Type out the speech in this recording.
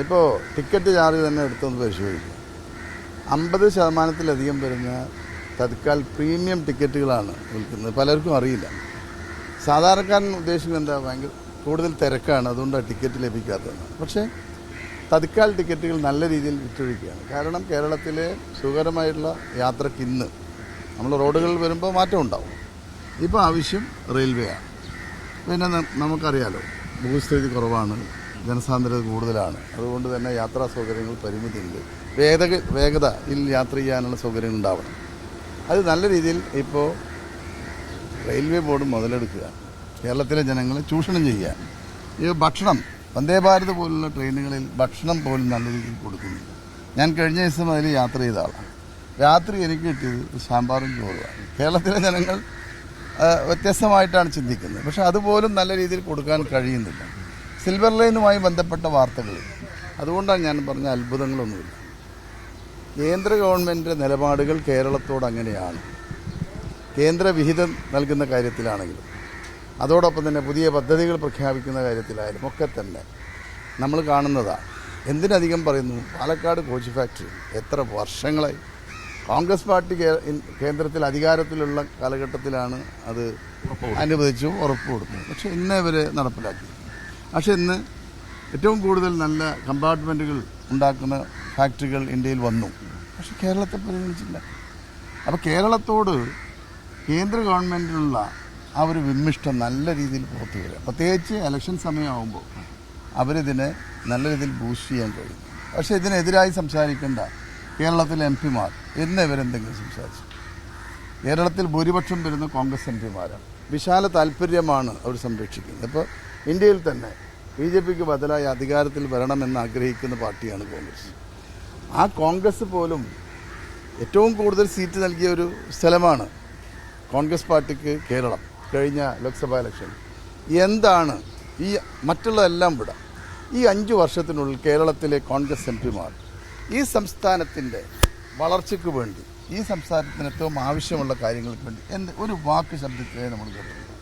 ഇപ്പോൾ ticket charge തന്നെ എടുത്തൊന്ന് പരിശോധിക്കുക അമ്പത് ശതമാനത്തിലധികം വരുന്ന തത്കാൽ പ്രീമിയം ടിക്കറ്റുകളാണ് വിൽക്കുന്നത്. പലർക്കും അറിയില്ല. സാധാരണക്കാരൻ ഉദ്ദേശിക്കുന്നത് എന്താ? ഭയങ്കര കൂടുതൽ തിരക്കാണ്. അതുകൊണ്ടാണ് ടിക്കറ്റ് ലഭിക്കാത്തത്. പക്ഷേ തത്കാൽ ടിക്കറ്റുകൾ നല്ല രീതിയിൽ വിറ്റൊഴിക്കുകയാണ്. കാരണം കേരളത്തിലെ സുഖകരമായിട്ടുള്ള യാത്രയ്ക്ക് ഇന്ന് നമ്മൾ റോഡുകളിൽ വരുമ്പോൾ മാറ്റം ഉണ്ടാവും. ഇപ്പോൾ ആവശ്യം റെയിൽവേ ആണ്. പിന്നെ നമുക്കറിയാലോ ഭൂസ്ഥിതി കുറവാണ്. ജനസാന്ദ്രത കൂടുതലാണ്. അതുകൊണ്ട് തന്നെ യാത്രാ സൗകര്യങ്ങൾ പരിമിതിയുണ്ട്. വേഗത വേഗതയിൽ യാത്ര ചെയ്യാനുള്ള സൗകര്യങ്ങൾ ഉണ്ടാവണം. അത് നല്ല രീതിയിൽ ഇപ്പോൾ റെയിൽവേ ബോർഡ് മുതലെടുക്കുക. കേരളത്തിലെ ജനങ്ങളെ ചൂഷണം ചെയ്യുക. ഈ ഭക്ഷണം വന്ദേ ഭാരത് പോലുള്ള ട്രെയിനുകളിൽ ഭക്ഷണം പോലും നല്ല രീതിയിൽ കൊടുക്കുന്നു ഞാൻ കഴിഞ്ഞ ദിവസം അതിൽ യാത്ര ചെയ്ത ആളാണ്. രാത്രി എനിക്ക് കിട്ടിയത് സാമ്പാറും ചോറുമാണ്. കേരളത്തിലെ ജനങ്ങൾ വ്യത്യസ്തമായിട്ടാണ് ചിന്തിക്കുന്നത്. പക്ഷെ അതുപോലും നല്ല രീതിയിൽ കൊടുക്കാൻ കഴിയുന്നില്ല. സിൽവർ ലൈനുമായി ബന്ധപ്പെട്ട വാർത്തകൾ. അതുകൊണ്ടാണ് ഞാൻ പറഞ്ഞ അത്ഭുതങ്ങളൊന്നുമില്ല. കേന്ദ്ര ഗവൺമെന്റ് നിലപാടുകൾ കേരളത്തോട് അങ്ങനെയാണ്. കേന്ദ്ര വിഹിതം നൽകുന്ന കാര്യത്തിലാണെങ്കിലും അതോടൊപ്പം തന്നെ പുതിയ പദ്ധതികൾ പ്രഖ്യാപിക്കുന്ന കാര്യത്തിലായാലും ഒക്കെ തന്നെ നമ്മൾ കാണുന്നതാണ് എന്തിനധികം പറയുന്നു? പാലക്കാട് കോച്ച് ഫാക്ടറി എത്ര വർഷങ്ങളായി? കോൺഗ്രസ് പാർട്ടി കേന്ദ്രത്തിൽ അധികാരത്തിലുള്ള കാലഘട്ടത്തിലാണ് അത് അനുവദിച്ചു ഉറപ്പ് കൊടുക്കുന്നത് പക്ഷേ ഇന്നേ വരെ നടപ്പിലാക്കി പക്ഷെ ഇന്ന് ഏറ്റവും കൂടുതൽ നല്ല കമ്പാർട്ട്മെന്റുകൾ ഉണ്ടാക്കുന്ന ഫാക്ടറികൾ ഇന്ത്യയിൽ വന്നു. പക്ഷേ കേരളത്തെ പരിഗണിച്ചില്ല. അപ്പോൾ കേരളത്തോട് കേന്ദ്ര ഗവൺമെന്റിലുള്ള ആ ഒരു വിമിഷ്ടം നല്ല രീതിയിൽ പുറത്തു വരിക. പ്രത്യേകിച്ച് ഇലക്ഷൻ സമയമാകുമ്പോൾ അവരിതിനെ നല്ല രീതിയിൽ ബൂസ്റ്റ് ചെയ്യാൻ കഴിയും. പക്ഷേ ഇതിനെതിരായി സംസാരിക്കേണ്ട കേരളത്തിലെ എം പിമാർ എന്നിവരെന്തെങ്കിലും സംസാരിച്ചു. കേരളത്തിൽ ഭൂരിപക്ഷം വരുന്ന കോൺഗ്രസ് എം പിമാരാണ്. വിശാല താല്പര്യമാണ് അവർ സംരക്ഷിക്കുന്നത്. ഇപ്പോൾ ഇന്ത്യയിൽ തന്നെ ബി ജെ പിക്ക് ബദലായി അധികാരത്തിൽ വരണമെന്ന് ആഗ്രഹിക്കുന്ന പാർട്ടിയാണ് കോൺഗ്രസ്. ആ കോൺഗ്രസ് പോലും ഏറ്റവും കൂടുതൽ സീറ്റ് നൽകിയ ഒരു സ്ഥലമാണ് കോൺഗ്രസ് പാർട്ടിക്ക് കേരളം കഴിഞ്ഞ ലോക്സഭാ ഇലക്ഷൻ. എന്താണ് ഈ മറ്റുള്ളതെല്ലാം വിടാം. ഈ അഞ്ച് വർഷത്തിനുള്ളിൽ കേരളത്തിലെ കോൺഗ്രസ് എം പിമാർ ഈ സംസ്ഥാനത്തിന്റെ വളർച്ചയ്ക്ക് വേണ്ടി ഈ സംസ്ഥാനത്തിന് ഏറ്റവും ആവശ്യമുള്ള കാര്യങ്ങൾക്ക് വേണ്ടി എന്ത് ഒരു വാക്ക് ശബ്ദത്തിലേ നമ്മൾ കേട്ടിട്ടുണ്ട്